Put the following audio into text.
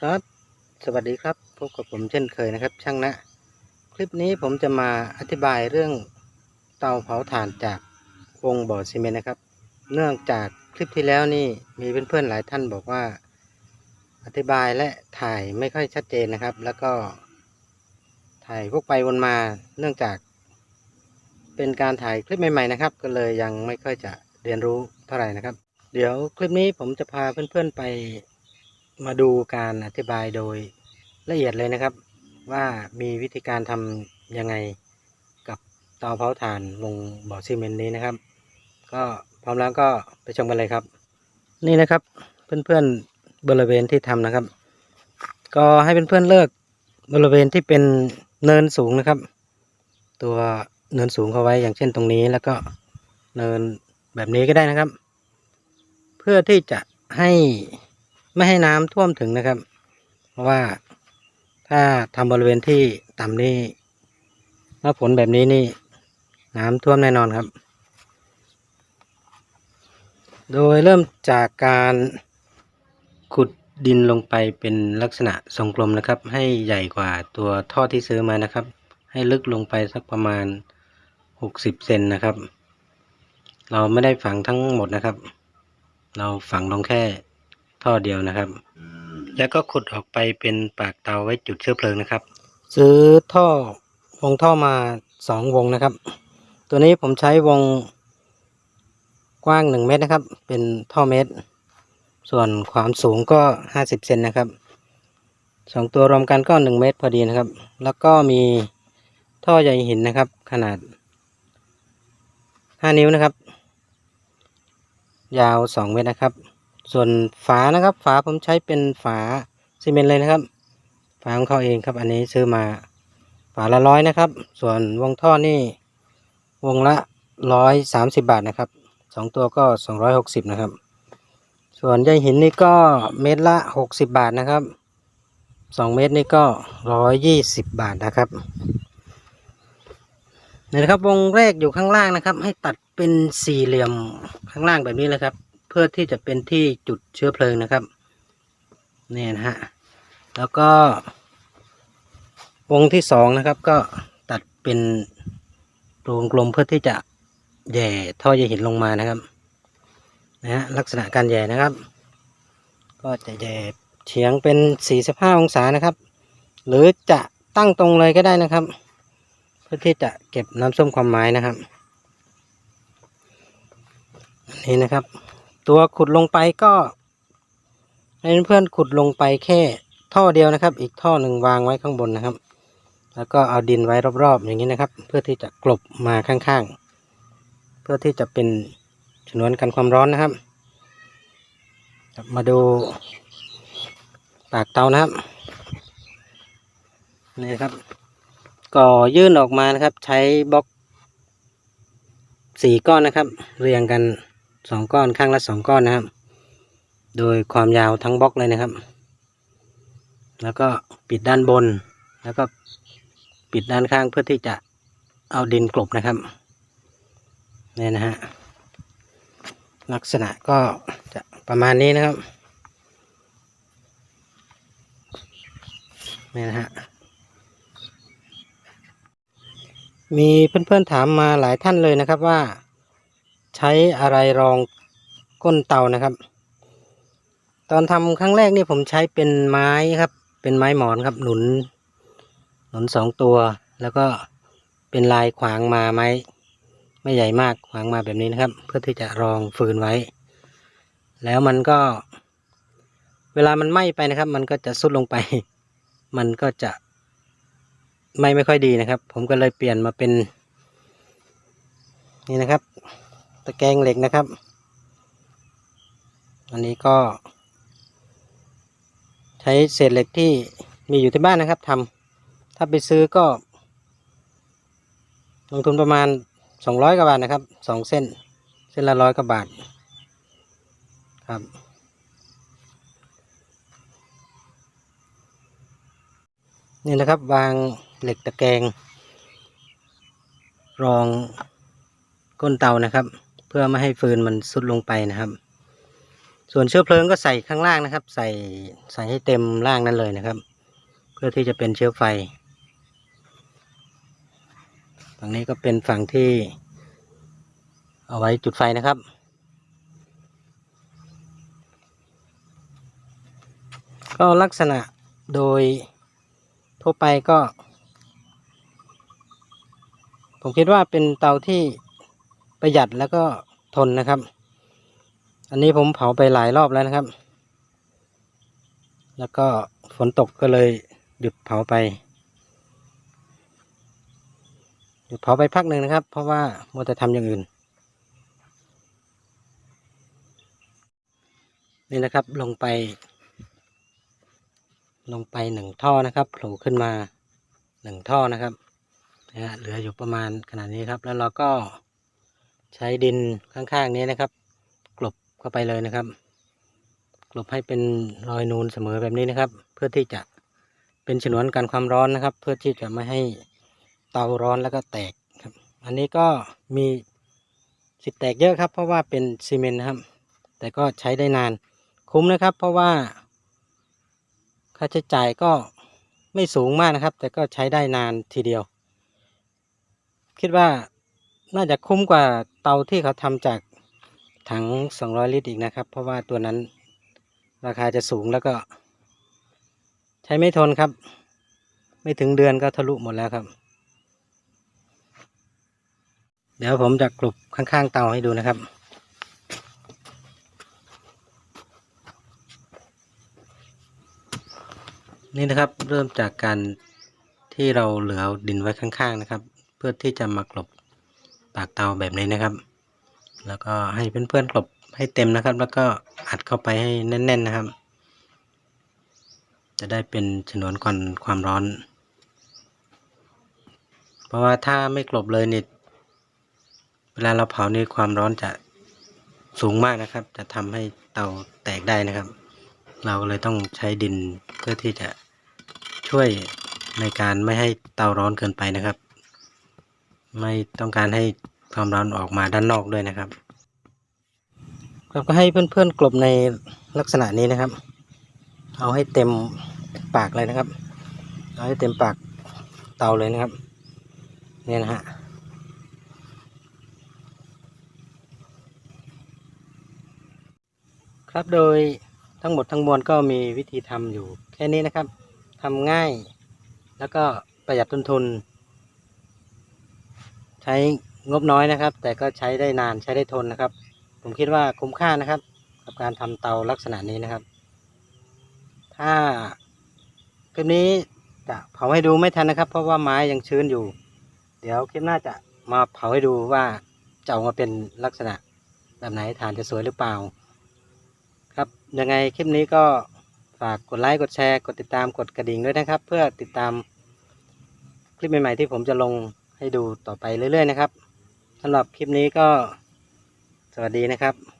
ครับ สวัสดีครับพบกับผมเช่นเคยนะครับ ช่างนะ คลิปนี้ผมจะมาอธิบายเรื่องเตาเผาถ่านจากวงบ่อซีเมนต์นะครับ เนื่องจากคลิปที่แล้วนี่มีเพื่อนๆหลายท่านบอกว่า อธิบายและถ่ายไม่ค่อยชัดเจนนะครับ แล้วก็ ถ่ายพวกไปวนมา เนื่องจาก เป็นการถ่ายคลิปใหม่ๆนะครับ ก็เลยยังไม่ค่อยจะเรียนรู้เท่าไหร่นะครับ เดี๋ยวคลิปนี้ผมจะพาเพื่อนๆไป มาดูการอธิบายโดยละเอียดเลยนะครับ ว่ามีวิธีการทำยังไงกับเตาเผาถ่านวงบ่อซีเมนต์นี้นะครับ ก็พร้อมแล้วก็ไปชมกันเลยครับ นี่นะครับเพื่อนๆบริเวณที่ทำนะครับ ก็ให้เพื่อนๆเลือกบริเวณที่เป็นเนินสูงนะครับ ตัวเนินสูงเข้าไว้อย่างเช่นตรงนี้แล้วก็เนินแบบนี้ก็ได้นะครับ เพื่อที่จะให้ ไม่ให้น้ำท่วมถึงนะครับ เพราะว่าถ้าทำบริเวณที่ต่ำนี่หน้าฝนแบบนี้นี่ น้ำท่วมแน่นอนครับ โดยเริ่มจากการขุดดินลงไปเป็นลักษณะทรงกลมนะครับ ให้ใหญ่กว่าตัวท่อที่ซื้อมานะครับ ให้ลึกลงไปสักประมาณ 60 เซนนะครับ เราไม่ได้ฝังทั้งหมดนะครับ เราฝังลงแค่ ท่อเดียวนะครับ แล้วก็ขุดออกไปเป็นปากเตาไว้จุดเชื้อเพลิงนะครับ ซื้อท่อวงท่อมาสองวงนะครับ ตัวนี้ผมใช้วงกว้างหนึ่งเมตรนะครับ เป็นท่อเมตร ส่วนความสูงก็ห้าสิบเซนนะครับสองตัวรวมกันก็หนึ่งเมตรพอดีนะครับ แล้วก็มีท่อใยหินนะครับ ขนาดห้านิ้วนะครับ ยาวสองเมตรนะครับ ส่วนฝานะครับ ฝาผมใช้เป็นฝาซีเมนต์เลยนะครับ ฝาของเขาเองครับอันนี้ซื้อมาฝาละร้อยนะครับ ส่วนวงท่อนี่วงละร้อยสามสิบบาทนะครับสองตัวก็สองร้อยหกสิบนะครับ ส่วนใยหินนี่ก็เม็ดละหกสิบบาทนะครับสองเม็ดนี่ก็ร้อยยี่สิบบาทนะครับนี่นะครับวงแรกอยู่ข้างล่างนะครับ ให้ตัดเป็นสี่เหลี่ยมข้างล่างแบบนี้เลยครับ พื่อที่จะเป็นที่จุดเชื้อเพลิงนะครับนี่นะฮะแล้วก็ วงที่สองนะครับ ก็ตัดเป็นรูกลมเพื่อที่จะแย่ท่อใยหินลงมานะครับนะฮะลักษณะการแย่นะครับ ก็จะแย่เฉียงเป็น 45 องศานะครับ หรือจะตั้งตรงเลยก็ได้นะครับ เพื่อที่จะเก็บน้ำส้มความหมายนะครับ อันนี้นะครับ ตัวขุดลงไปก็ให้เพื่อนๆขุดลงไปแค่ท่อเดียวนะครับ อีกท่อหนึ่งวางไว้ข้างบนนะครับ แล้วก็เอาดินไว้รอบๆอย่างนี้นะครับ เพื่อที่จะกลบมาข้างๆ เพื่อที่จะเป็นฉนวนกันความร้อนนะครับ มาดูปากเตานะครับนี่ครับ ก่อยื่นออกมานะครับ ใช้บล็อกสี่ก้อนนะครับ เรียงกัน สองก้อนข้างละสองก้อนนะครับ โดยความยาวทั้งบล็อกเลยนะครับ แล้วก็ปิดด้านบน แล้วก็ปิดด้านข้างเพื่อที่จะเอาดินกลบนะครับนี่นะฮะลักษณะก็จะประมาณนี้นะครับนี่นะฮะมีเพื่อนๆถามมาหลายท่านเลยนะครับว่า ใช้อะไรรองก้นเตานะครับ ตอนทำครั้งแรกนี่ผมใช้เป็นไม้ครับ เป็นไม้หมอนครับ หนุน หนุนสองตัว แล้วก็เป็นลายขวางมาไม้ไม่ใหญ่มากขวางมาแบบนี้นะครับ เพื่อที่จะรองฟืนไว้ แล้วมันก็ เวลามันไหม้ไปนะครับ มันก็จะสุดลงไป มันก็จะไหม้ไม่ค่อยดีนะครับ ผมก็เลยเปลี่ยนมาเป็น นี่นะครับ ตะแกรงเหล็กนะครับ อันนี้ก็ ใช้เศษเหล็กที่มีอยู่ที่บ้านนะครับทำถ้าไปซื้อก็ ลงทุนประมาณสองร้อยกว่าบาทนะครับสองเส้น เส้นละร้อยกว่าบาทครับนี่นะครับวางเหล็กตะแกรงรองก้นเตานะครับ พื่อไม่ให้ฟืนมันสุดลงไปนะครับ ส่วนเชื้อเพลิงก็ใส่ข้างล่างนะครับ ใส่ใส่ให้เต็มล่างนั่นเลยนะครับ เพื่อที่จะเป็นเชื้อไฟฝั่งนี้ก็เป็นฝั่งที่ เอาไว้จุดไฟนะครับก็ลักษณะโดยทั่วไปก็ ผมคิดว่าเป็นเตาที่ ประหยัดแล้วก็ทนนะครับ อันนี้ผมเผาไปหลายรอบแล้วนะครับ แล้วก็ฝนตกก็เลยหยุดเผาไปหยุดเผาไปพักหนึ่งนะครับ เพราะว่ามัวแต่ทำอย่างอื่น นี่นะครับลงไป ลงไปหนึ่งท่อนะครับโผล่ขึ้นมาหนึ่งท่อนะครับนะฮะเหลืออยู่ประมาณขนาดนี้ครับ แล้วเราก็ ใช้ดินข้างๆนี้นะครับ กลบเข้าไปเลยนะครับ กลบให้เป็นรอยนูนเสมอแบบนี้นะครับ เพื่อที่จะเป็นฉนวนกันความร้อนนะครับ เพื่อที่จะไม่ให้เตาร้อนแล้วก็แตกครับ อันนี้ก็มีสิทธิ์แตกเยอะครับ เพราะว่าเป็นซีเมนต์นะครับ แต่ก็ใช้ได้นานคุ้มนะครับ เพราะว่าค่าใช้จ่ายก็ไม่สูงมากนะครับ แต่ก็ใช้ได้นานทีเดียว คิดว่าน่าจะคุ้มกว่า เตาที่เขาทำจากถัง 200 ลิตรอีกนะครับ เพราะว่าตัวนั้นราคาจะสูงแล้วก็ ใช้ไม่ทนครับ ไม่ถึงเดือนก็ทะลุหมดแล้วครับ เดี๋ยวผมจะกลุบข้างๆเตาให้ดูนะครับนี่นะครับเริ่มจากการที่เราเหลือดินไว้ข้างๆนะครับ เพื่อที่จะมากลบ ปากเตาแบบนี้นะครับ แล้วก็ให้เพื่อนๆกลบให้เต็มนะครับ แล้วก็อัดเข้าไปให้แน่น ๆนะครับ จะได้เป็นฉนวนกันความร้อน เพราะว่าถ้าไม่กลบเลยเนี่ยเวลาเราเผานี่ความร้อนจะสูงมากนะครับ จะทำให้เตาแตกได้นะครับ เราเลยต้องใช้ดินเพื่อที่จะช่วยในการไม่ให้เตาร้อนเกินไปนะครับ ไม่ต้องการให้ความร้อนออกมาด้านนอกด้วยนะครับเราก็ให้เพื่อนๆกลบในลักษณะนี้นะครับ เอาให้เต็มปากเลยนะครับ เอาให้เต็มปากเตาเลยนะครับเนี่ยนะฮะครับโดยทั้งหมดทั้งมวลก็มีวิธีทำอยู่แค่นี้นะครับทำง่าย แล้วก็ประหยัดต้นทุน ใช้งบน้อยนะครับ แต่ก็ใช้ได้นานใช้ได้ทนนะครับ ผมคิดว่าคุ้มค่านะครับ กับการทำเตาลักษณะนี้นะครับ ถ้าคลิปนี้จะเผาให้ดูไม่ทันนะครับ เพราะว่าไม้ยังชื้นอยู่ เดี๋ยวคลิปหน้าจะมาเผาให้ดูว่าจะออกมาเป็นลักษณะแบบไหนฐานจะสวยหรือเปล่า ครับยังไงคลิปนี้ก็ฝากกดไลค์กดแชร์ กดติดตามกดกระดิ่งด้วยนะครับ เพื่อติดตามคลิปใหม่ๆที่ผมจะลง ให้ดูต่อไปเรื่อย ๆ นะครับสำหรับคลิปนี้ก็สวัสดีนะครับ